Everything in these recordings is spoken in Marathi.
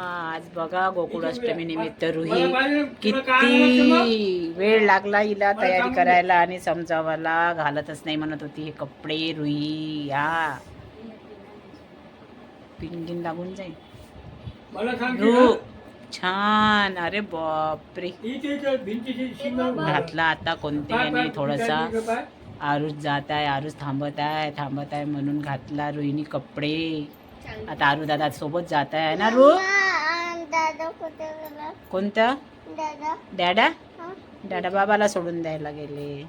आज बघा गोकुळाष्टमी निमित्त रुही. किती वेळ लागला हिला तयारी करायला आणि समजावाला घालतच नाही म्हणत होती हे कपडे रुही या. पिनगिन लागून जाईल. रू छान. अरे बापरे. घातला आता कोणत्याने थोडासा आरुष जात आहे आरुष थांबत आहे थांबत आहे म्हणून घातला रुईनी कपडे. आता आरू दादा सोबत जात आहे ना रू? दादा कुठे गेला कोणतं दादा. डॅडा? हा? डॅडा बाबाला सोडून द्यायला गेले.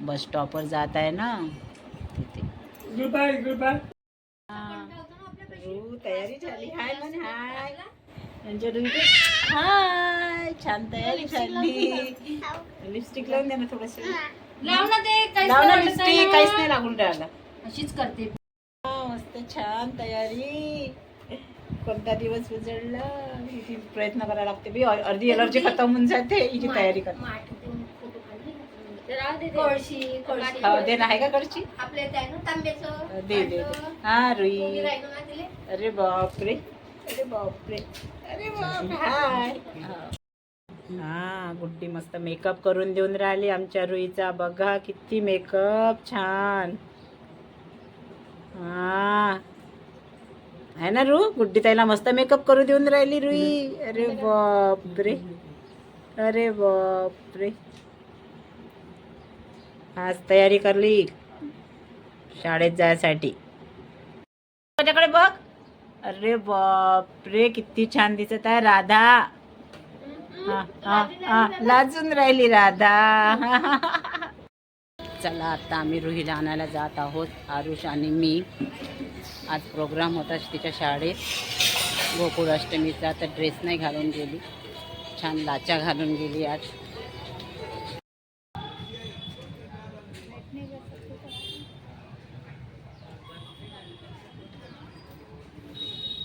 बस स्टॉपवर जात आहे ना. तिथे. कृपा रू तयारी झाली. हाय म्हण हाय. म्हणजे हाय. छान तयारी झाली. लिपस्टिक लावून दे ना थोडस. लाव ना ते काहीच लाव ना नाही लिपस्टिक काहीच नाही ना. लागून राहिला. अशीच करते. हा, मस्त छान तयारी. कोणता दिवस उजळला प्रयत्न करायला लागते बी अर्धी एलर्जी खतम होऊन जाते हिची तयारी कर कळशी कळशी. हो, दे ना आहे का करची आपल्या इथे आहे ना तांब्याचं दे दे दे. हा रुई. कोणी राहिलं ना तिले? अरे बापरे. अरे बापरे. अरे बाप हाय. हा गुड्डी मस्त मेकअप करून देऊन राहिली आमच्या रुईचा. बघा किती मेकअप छान. हा. आहे ना रू? गुड्डी ताईला मस्त मेकअप करून देऊन राहिली रुई अरे बापरे. अरे बापरे. आज तयारी करली. शाळेत जायसाठी. माझ्याकडे बघ. अरे बापरे किती छान दिसत आहे राधा. हा, हा, हा, लाजून राहिली राधा. चला आता आम्ही रुहीला आणायला जात आहोत आरुष आणि मी. आज प्रोग्राम होता तिच्या शाळेत. गोकुळाष्टमीचा तर ड्रेस नाही घालून गेली. छान लाचा घालून गेली आज.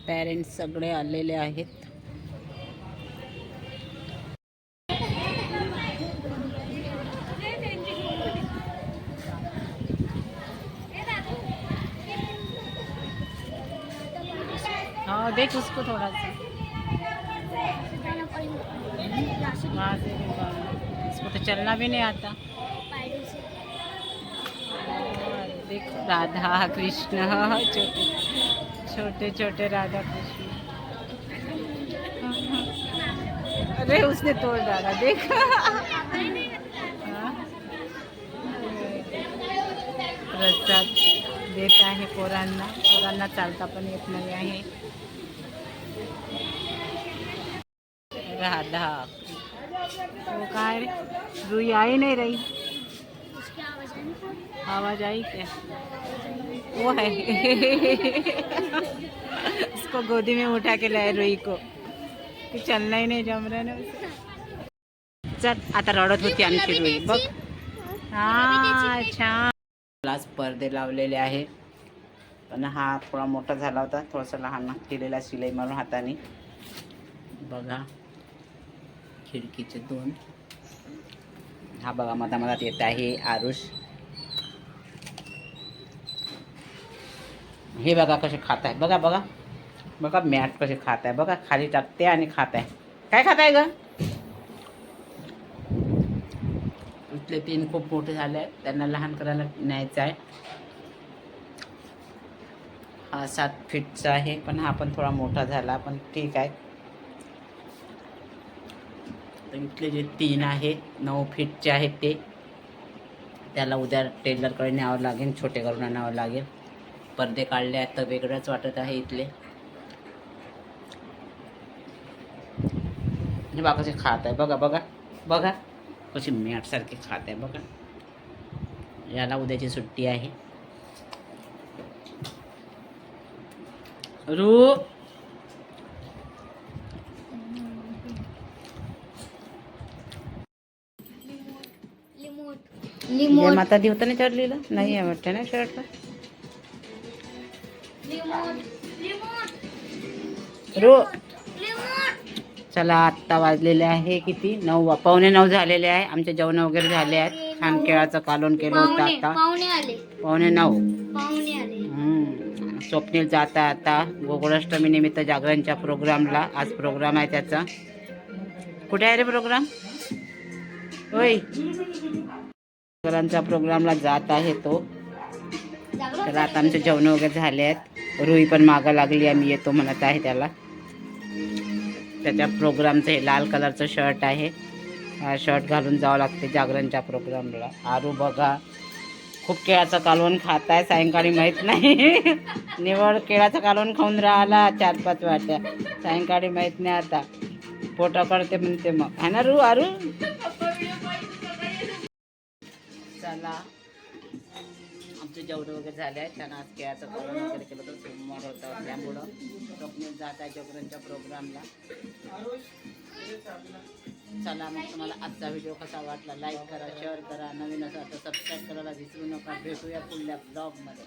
पॅरेंट्स सगळे आलेले आहेत. हाँ देख उसको थोड़ा से। इसको तो चलना भी नहीं आता। देख, राधा कृष्ण, छोटे छोटे छोटे राधा कृष्ण। अरे उसने तोड़ डाला, देख हाँ। प्रसाद देत आहे पोरांना. पोरांना चालता पण येत नाही आहे. राधा. वो काय रुई आई नहीं रही आवाज़ आई क्या? वो है. उसको गोदी में उठा के लाए रुई को. कि चलना ही नहीं जम रहा ना उसे. चल आता रडत होती आमची रुई. बघ. हा छान आज पडदे लावलेले आहे. पण हा थोडा मोठा झाला होता. थोडासा लहान केलेला शिलाई मारून हाताने. बघा. खिडकीचे दोन. हा बघा मधा मधात येत आहे आरुष. हे बघा कसे खात आहे बघा बघा. बघा मॅट कसे खात आहे बघा खाली टाकते आणि खात आहे काय खात आहे ग? इथले तीन खूप मोठे झाले आहेत. त्यांना लहान करायला न्यायचं आहे. हा सात फीटचा आहे पण हा पण थोडा मोठा झाला पण ठीक आहे. तर इथले जे तीन आहे नऊ फीटचे आहेत ते. त्याला उद्या टेलरकडे न्यावं लागेल छोटे करून आणावं लागेल. पडदे काढले आहेत तर वेगळंच वाटत आहे इथले. बाकाचे खात आहे बघा बघा बघा. कशी मॅटसारखी खात आहे बघा. याला उद्याची सुट्टी आहे. रू. माता दी होतं ना चढलेलं नाही आहे वाटतं ना शर्टला? रू. चला आत्ता वाजलेले आहे किती? नऊ वा- पावणे नऊ झालेले आहे. आमचे जेवण वगैरे झाले आहेत. छान केळाचं कालवण केलं होतं आता पावणे नऊ. स्वप्नील जाता आता. गोकुळाष्टमी निमित्त जागरणच्या प्रोग्रामला. आज प्रोग्राम आहे त्याचा. कुठे आहे रे प्रोग्राम? होय. जागरणच्या प्रोग्रामला जात आहे तो. तर आता आमचे जेवण वगैरे झाले आहेत. रुई पण मागं लागली आम्ही येतो म्हणत आहे त्याला. त्याच्या प्रोग्रामचं हे लाल कलरचं शर्ट आहे. हा शर्ट घालून जावं लागते जागरणच्या प्रोग्रामला. आरू बघा. खूप केळाचं कालवण खात आहे सायंकाळी माहीत नाही. निवड केळाचं कालवण खाऊन राहिला चार पाच वाट्या. सायंकाळी माहीत नाही आता. पोटा करते म्हणते मग. है ना रू आरू? चला. आमचे जेवढे वगैरे झाले आहेत त्यांना आज खेळाचं प्रोग्राम वगैरे केलं तर सोमवार होता त्यामुळं स्वप्नील जात आहे जोपर्यंतच्या प्रोग्रामला. चला मग तुम्हाला आजचा व्हिडिओ कसा वाटला लाईक करा शेअर करा नवीन असा तर सबस्क्राईब करायला विसरू नका. भेटूया पुढल्या ब्लॉगमध्ये